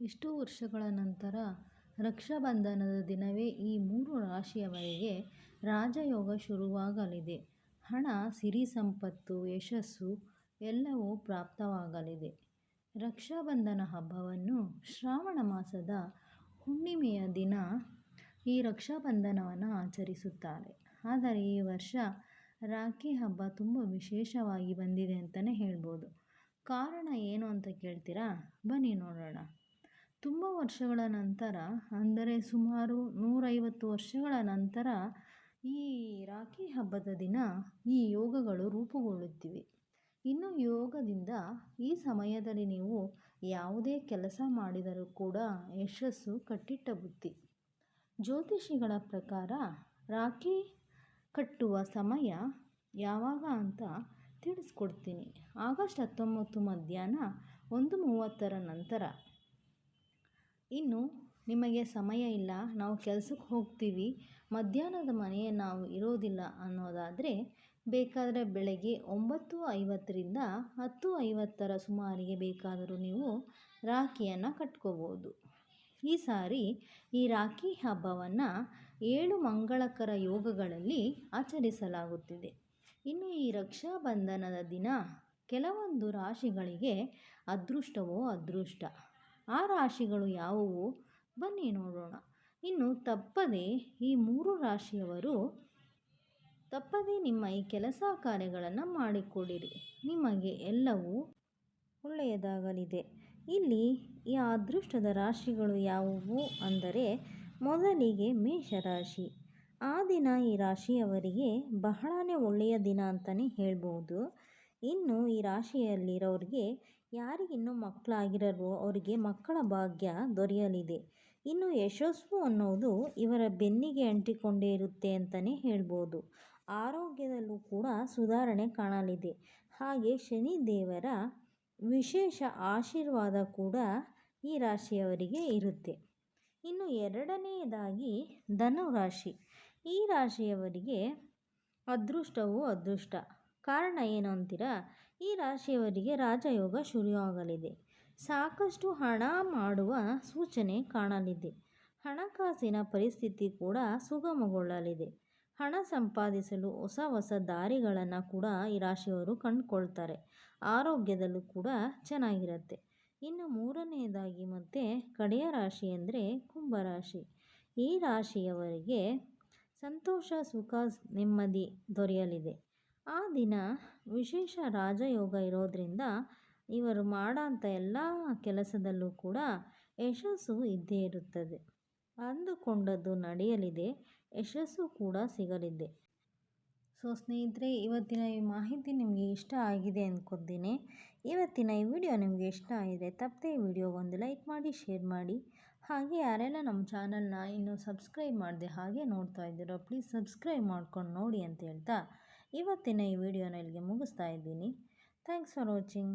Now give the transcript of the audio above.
ಎಷ್ಟೋ ವರ್ಷಗಳ ನಂತರ ರಕ್ಷಾಬಂಧನದ ದಿನವೇ ಈ ಮೂರು ರಾಶಿಯವರಿಗೆ ರಾಜಯೋಗ ಶುರುವಾಗಲಿದೆ. ಹಣ, ಸಿರಿ ಸಂಪತ್ತು, ಯಶಸ್ಸು ಎಲ್ಲವೂ ಪ್ರಾಪ್ತವಾಗಲಿದೆ. ರಕ್ಷಾಬಂಧನ ಹಬ್ಬವನ್ನು ಶ್ರಾವಣ ಮಾಸದ ಹುಣ್ಣಿಮೆಯ ದಿನ ಈ ರಕ್ಷಾಬಂಧನವನ್ನು ಆಚರಿಸುತ್ತಾರೆ. ಆದರೆ ಈ ವರ್ಷ ರಾಖಿ ಹಬ್ಬ ತುಂಬ ವಿಶೇಷವಾಗಿ ಬಂದಿದೆ ಅಂತಲೇ ಹೇಳ್ಬೋದು. ಕಾರಣ ಏನು ಅಂತ ಕೇಳ್ತೀರಾ? ಬನ್ನಿ ನೋಡೋಣ. ತುಂಬ ವರ್ಷಗಳ ನಂತರ, ಅಂದರೆ ಸುಮಾರು ನೂರೈವತ್ತು ವರ್ಷಗಳ ನಂತರ ಈ ರಾಖಿ ಹಬ್ಬದ ದಿನ ಈ ಯೋಗಗಳು ರೂಪುಗೊಳ್ಳುತ್ತಿವೆ. ಇನ್ನು ಯೋಗದಿಂದ ಈ ಸಮಯದಲ್ಲಿ ನೀವು ಯಾವುದೇ ಕೆಲಸ ಮಾಡಿದರೂ ಕೂಡ ಯಶಸ್ಸು ಕಟ್ಟಿಟ್ಟ ಬುತ್ತಿ. ಜ್ಯೋತಿಷಿಗಳ ಪ್ರಕಾರ ರಾಖಿ ಕಟ್ಟುವ ಸಮಯ ಯಾವಾಗ ಅಂತ ತಿಳಿಸ್ಕೊಡ್ತೀನಿ. ಆಗಸ್ಟ್ ಹತ್ತೊಂಬತ್ತು ಮಧ್ಯಾಹ್ನ ಒಂದು ಮೂವತ್ತರ ನಂತರ. ಇನ್ನು ನಿಮಗೆ ಸಮಯ ಇಲ್ಲ, ನಾವು ಕೆಲ್ಸಕ್ಕೆ ಹೋಗ್ತೀವಿ, ಮಧ್ಯಾಹ್ನದ ಮನೆ ನಾವು ಇರೋದಿಲ್ಲ ಅನ್ನೋದಾದರೆ ಬೇಕಾದರೆ ಬೆಳಗ್ಗೆ ಒಂಬತ್ತು ಐವತ್ತರಿಂದ ಹತ್ತು ಐವತ್ತರ ಸುಮಾರಿಗೆ ಬೇಕಾದರೂ ನೀವು ರಾಖಿಯನ್ನು ಕಟ್ಕೋಬೋದು. ಈ ಸಾರಿ ಈ ರಾಖಿ ಹಬ್ಬವನ್ನು ಏಳು ಮಂಗಳಕರ ಯೋಗಗಳಲ್ಲಿ ಆಚರಿಸಲಾಗುತ್ತಿದೆ. ಇನ್ನು ಈ ರಕ್ಷಾಬಂಧನದ ದಿನ ಕೆಲವೊಂದು ರಾಶಿಗಳಿಗೆ ಅದೃಷ್ಟವೋ ಅದೃಷ್ಟ. ಆ ರಾಶಿಗಳು ಯಾವುವು? ಬನ್ನಿ ನೋಡೋಣ. ಇನ್ನು ತಪ್ಪದೆ ಈ ಮೂರು ರಾಶಿಯವರು, ತಪ್ಪದೆ ನಿಮ್ಮ ಈ ಕೆಲಸ ಕಾರ್ಯಗಳನ್ನು ಮಾಡಿಕೊಡಿರಿ. ನಿಮಗೆ ಎಲ್ಲವೂ ಒಳ್ಳೆಯದಾಗಲಿದೆ. ಇಲ್ಲಿ ಈ ಅದೃಷ್ಟದ ರಾಶಿಗಳು ಯಾವುವು ಅಂದರೆ, ಮೊದಲಿಗೆ ಮೇಷರಾಶಿ. ಆ ದಿನ ಈ ರಾಶಿಯವರಿಗೆ ಬಹಳನೇ ಒಳ್ಳೆಯ ದಿನ ಅಂತಲೇ ಹೇಳ್ಬೋದು. ಇನ್ನು ಈ ರಾಶಿಯಲ್ಲಿರೋರಿಗೆ ಯಾರಿಗಿನ್ನೂ ಮಕ್ಕಳಾಗಿರಲ್ವೋ ಅವರಿಗೆ ಮಕ್ಕಳ ಭಾಗ್ಯ ದೊರೆಯಲಿದೆ. ಇನ್ನು ಯಶಸ್ಸು ಅನ್ನೋದು ಇವರ ಬೆನ್ನಿಗೆ ಅಂಟಿಕೊಂಡೇ ಇರುತ್ತೆ ಅಂತಲೇ ಹೇಳ್ಬೋದು. ಆರೋಗ್ಯದಲ್ಲೂ ಕೂಡ ಸುಧಾರಣೆ ಕಾಣಲಿದೆ. ಹಾಗೆ ಶನಿ ದೇವರ ವಿಶೇಷ ಆಶೀರ್ವಾದ ಕೂಡ ಈ ರಾಶಿಯವರಿಗೆ ಇರುತ್ತೆ. ಇನ್ನು ಎರಡನೆಯದಾಗಿ ಧನುರಾಶಿ. ಈ ರಾಶಿಯವರಿಗೆ ಅದೃಷ್ಟವು ಅದೃಷ್ಟ. ಕಾರಣ ಏನು ಅಂತೀರಾ? ಈ ರಾಶಿಯವರಿಗೆ ರಾಜಯೋಗ ಶುರುವಾಗಲಿದೆ. ಸಾಕಷ್ಟು ಹಣ ಮಾಡುವ ಸೂಚನೆ ಕಾಣಲಿದೆ. ಹಣಕಾಸಿನ ಪರಿಸ್ಥಿತಿ ಕೂಡ ಸುಗಮಗೊಳ್ಳಲಿದೆ. ಹಣ ಸಂಪಾದಿಸಲು ಹೊಸ ಹೊಸ ದಾರಿಗಳನ್ನು ಕೂಡ ಈ ರಾಶಿಯವರು ಕಂಡುಕೊಳ್ತಾರೆ. ಆರೋಗ್ಯದಲ್ಲೂ ಕೂಡ ಚೆನ್ನಾಗಿರುತ್ತೆ. ಇನ್ನು ಮೂರನೆಯದಾಗಿ ಮತ್ತೆ ಕಡೆಯ ರಾಶಿ ಅಂದರೆ ಕುಂಭರಾಶಿ. ಈ ರಾಶಿಯವರಿಗೆ ಸಂತೋಷ, ಸುಖ, ನೆಮ್ಮದಿ ದೊರೆಯಲಿದೆ. ಆ ದಿನ ವಿಶೇಷ ರಾಜಯೋಗ ಇರೋದ್ರಿಂದ ಇವರು ಮಾಡೋಂಥ ಎಲ್ಲ ಕೆಲಸದಲ್ಲೂ ಕೂಡ ಯಶಸ್ಸು ಇದ್ದೇ ಇರುತ್ತದೆ. ಅಂದುಕೊಂಡದ್ದು ನಡೆಯಲಿದೆ. ಯಶಸ್ಸು ಕೂಡ ಸಿಗಲಿದೆ. ಸೊ ಸ್ನೇಹಿತರೆ ಇವತ್ತಿನ ಈ ಮಾಹಿತಿ ನಿಮಗೆ ಇಷ್ಟ ಆಗಿದೆ ಅಂದ್ಕೊತೀನಿ ಇವತ್ತಿನ ಈ ವಿಡಿಯೋ ನಿಮಗೆ ಇಷ್ಟ ಆಗಿದೆ ತಪ್ಪದೆ ವಿಡಿಯೋಗೊಂದು ಲೈಕ್ ಮಾಡಿ, ಶೇರ್ ಮಾಡಿ. ಹಾಗೆ ಯಾರೆಲ್ಲ ನಮ್ಮ ಚಾನಲ್ನ ಇನ್ನೂ ಸಬ್ಸ್ಕ್ರೈಬ್ ಮಾಡಿದೆ ಹಾಗೆ ನೋಡ್ತಾ ಇದ್ದೀರೋ ಪ್ಲೀಸ್ ಸಬ್ಸ್ಕ್ರೈಬ್ ಮಾಡ್ಕೊಂಡು ನೋಡಿ ಅಂತ ಹೇಳ್ತಾ ಇವತ್ತಿನ ಈ ವಿಡಿಯೋನ ಇಲ್ಲಿಗೆ ಮುಗಿಸ್ತಾ ಇದ್ದೀನಿ. Thanks for watching.